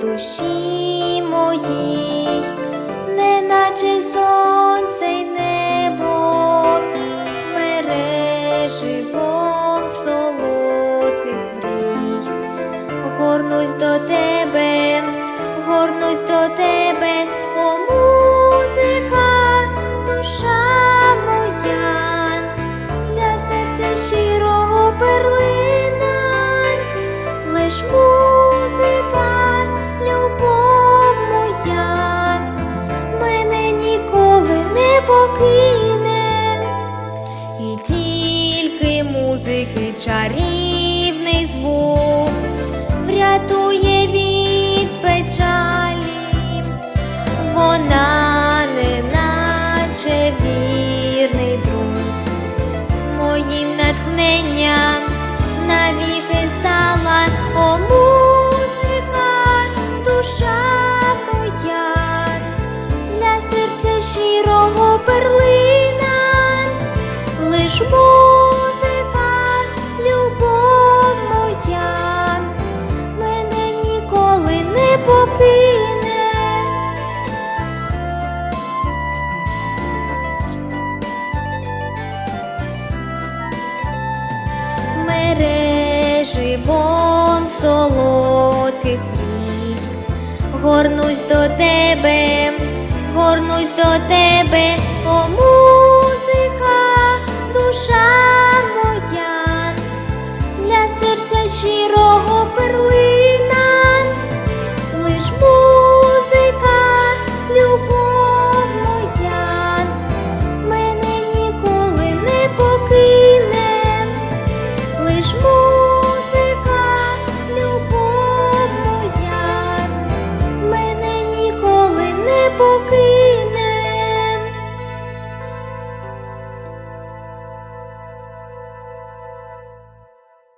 душі моїй, неначе сонце й небо, мереживом солодких мрій. Горнусь до тебе, музики чарівний звук врятує від печалі, вона не наче вірний друг, моїм натхненням навіки стала о музика, душа моя, для серця щирого перлина Мереживом солодких мрій, горнусь до тебе, горнусь до тебе,